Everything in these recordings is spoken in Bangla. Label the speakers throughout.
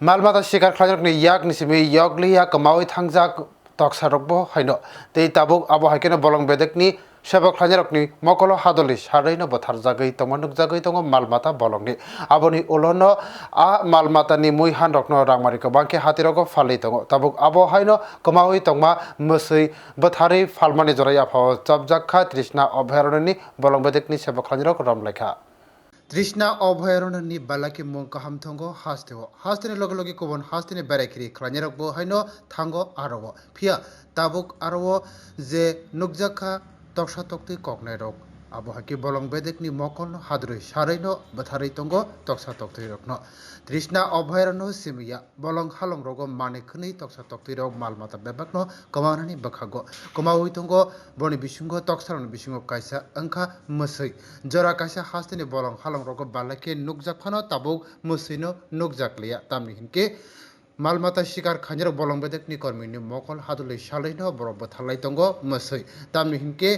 Speaker 1: malmata sikar khlajak ni yak ni simi yak li yak kamawi thangjak toksarok bo haino tei tabuk abo haikeno bolong bedek ni sebok khlajak ni mokolo hadoli sarai no bothar jagai tomanuk jagai tongo malmata bolong ni aboni ulono a malmata ni mui han rokno rangmari ko bangke hatirogo falei tongo tabuk abo haino kamawi tongma musui bothari falmani jorai aphao chapjakha trishna অভয়ারণ্যনি bolong bedek ni sebok khlajak romlekha তৃষ্ণা অভয়ারণ্য বালাকি মুং কাহাম থঙ্গ হাস্তেও। হাস্তেনি লগে লগে কবন হাস্তেনি বেড়াইখিরি খ্লাইনারক হাইন হাইনো থাঙ্গ আর ফিয়া, তাবুক আরও যে নুকজাখা তকসা তক্তি ককনাই রক আবহাকি বলং বেদেকনি মকল হাদরই সারাইনো বাথারই তঙ্গ তকসা তক্তি রকনো তৃষ্ণা অভয়ারণ্য সিমিয়া বলং হালং রগ মানে খনি তকসা তক্তি রক মালমাতা বেবাকনো কমানানি বাখাগো কমাউই তঙ্গ বনি বিসুঙ্গ তকসারন বিসুঙ্গ কাইসা অংখা মসৈ জরা কাইসা হাস্তিনি বলং হালং রগ বালাকে নুকজাকফানো তাবুক মসৈনো নুকজাকলিয়া তামনি হিনকে মালমাতা শিকার খাঞ্জার বলং বেদেকনি কর্মীনি মকল হাদুলাই সালাইনো বরব থালাই তঙ্গ মসৈ তামনি হিনকে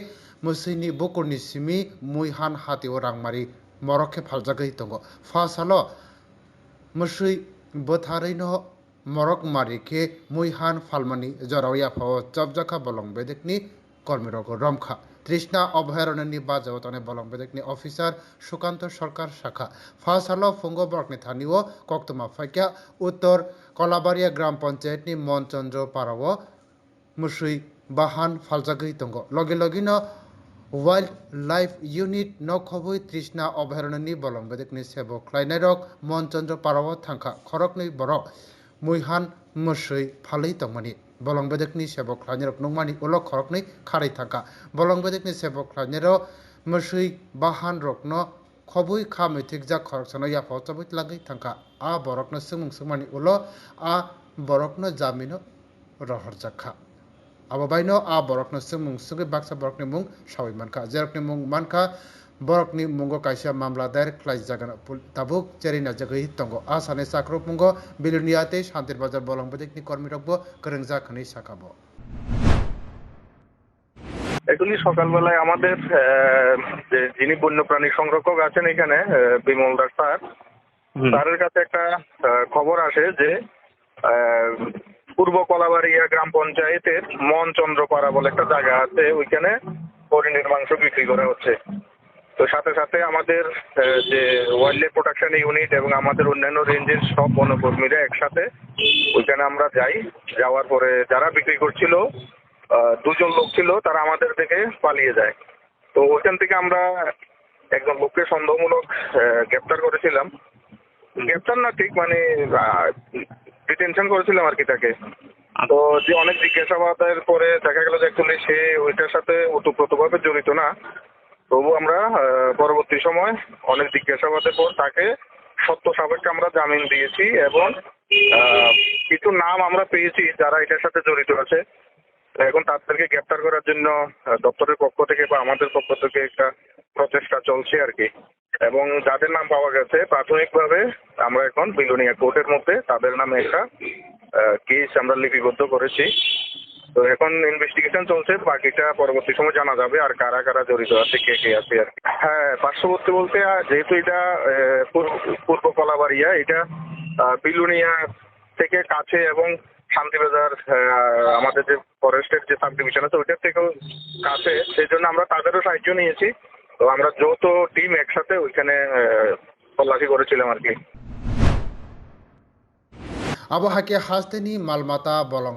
Speaker 1: মসৈনি বকুরনি সিমি মুইহান হাতিও রাংমারি মরকে ফালজাগৈ তঙ্গ ফাসালো মসৈ বথারৈনো মরক মারিকে মুইহান ফালমানি জরাউয়া ফাও চবজাখা বলং বেদেকনি কর্মীরগ রমখা তৃষ্ণা অভয়ারণ্যনি বাজাওতনে বলং বেদেকনি অফিসার সুকান্ত সরকার শাখা ফার্স্ট হলো ফুঙ্গ বরকনি থানিও কক্তমা ফাইকা উত্তর কলাবাড়িয়া গ্রাম পঞ্চায়েতনি মনচন্দ্র পারাও মুসুই বাহান ফালজাগৈ তঙ্গ লগে লগিনো ওয়াইল্ড লাইফ ইউনিট নখবই তৃষ্ণা অভয়ারণ্যনি বলং বেদেকনি সেবক খ্লাইনাইরক মনচন্দ্র পারাও থাংখা খরকনি বরক মুইহান মুসুই ফালাই তংমানি বলং বেদেকনি সেবক খ্লাইনাইরক নংমানি উলো খরকনি খারাই থাকা বলং বেদেকনি সেবক খ্লাইনাইরক মুসুই বাহান রকনো খবুই খা মিথিক যা খরকসানো ইয়া ফচবই লাগৈ থাংখা আ বরকনো সুমুং সুমানি উলো আ বরকনো জামিনো রহর baino a borokno sumung sugi baksa borokni mung sawi manka jerokni mung manka borokni mungo kaisa mamla dair klai jagana pul tabuk cherina jagai tongo a sane sakrok mungo biluniate shantir bazar bolong bedekni কর্মী রকবো করংজা খনি সাকাবো
Speaker 2: এগুলি সকালবেলায় আমাদের যিনি বন্যপ্রাণী সংরক্ষক আছেন এখানে বিমল দাস স্যার স্যারের কাছে একটা খবর আসে যে পূর্ব কলাবাড়িয়া গ্রাম পঞ্চায়েতের মন চন্দ্রপাড়া বলে একটা জায়গা আছে, ওইখানে হরিণের মাংস বিক্রি করা হচ্ছে। তো সাথে সাথে আমাদের যে ওয়াইল্ড লাইফ প্রোটেকশন ইউনিট এবং আমাদের অন্যান্য রেঞ্জের সব বনকর্মীরা একসাথে ওইখানে আমরা যাই। যাওয়ার পরে যারা বিক্রি করছিল দুজন লোক ছিল, তারা আমাদের থেকে পালিয়ে যায়। তো ওইখান থেকে আমরা একজন লোককে সন্দেহমূলক গ্রেপ্তার করেছিলাম। গ্রেপ্তার না ঠিক মানে ডিটেনশন করেছিলাম আর কি তাকে। তো যে অনেক জিজ্ঞাসাবাদের পরে দেখা গেল যে অ্যাকচুয়ালি সে ওইটার সাথে ওতপ্রোতভাবে জড়িত না। তবু আমরা পরবর্তী সময় অনেক জিজ্ঞাসাবাদের পর তাকে সত্য সাপেক্ষে আমরা জামিন দিয়েছি এবং আহ, কিছু নাম আমরা পেয়েছি যারা এটার সাথে জড়িত আছে। এখন তাদেরকে গ্রেপ্তার করার জন্য দপ্তরের পক্ষ থেকে বা আমাদের পক্ষ থেকে একটা প্রচেষ্টা চলছে আর কি। এবং যাদের নাম পাওয়া গেছে, প্রাথমিকভাবে আমরা এখন বিলোনিয়া কোর্টের মধ্যে তাদের নামে একটা কেস আমরা লিপিবদ্ধ করেছি। তো এখন ইনভেস্টিগেশন চলছে, বাকিটা পরবর্তী সময় জানা যাবে আর কারা কারা জড়িত আছে, কে কে আছে আর হ্যাঁ পার্শ্ববর্তী বলতে যেহেতু এটা পূর্ব- কলাবাড়িয়া, এটা বিলুনিয়া থেকে কাছে এবং শান্তিবাজার আমাদের যে ফরেস্টের যে সাব ডিভিশন আছে ওইটার থেকেও কাছে সেই জন্য আমরা তাদেরও সাহায্য নিয়েছি তো আমরা যৌথ টিম একসাথে ওইখানে তল্লাশি করেছিলাম আর কি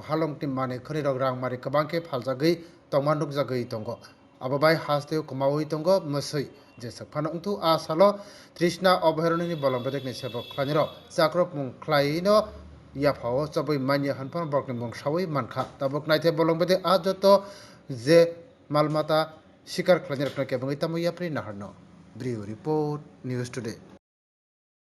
Speaker 1: halong tim mane khani rok rang mari kabangke phaljagei tongmanuk jagei tongo abo bai hasteo kumawi tongo musui je sakphano ungtu a salo trisna অভয়ারণ্যনি bolong bedekni sebok khlainiro jakrok mung khlaino ইয়াফাও সবই মানিয়ে হানফান বরকনি সবই সাওই মানখা তাবক নাইতে বলং বেদে আজ যত যে মালমাতা শিকার খেলানি আপনাকে এবং ইতামু ইয়াপ্রি নাহার্ন ব্রিউ রিপোর্ট নিউজ টুডে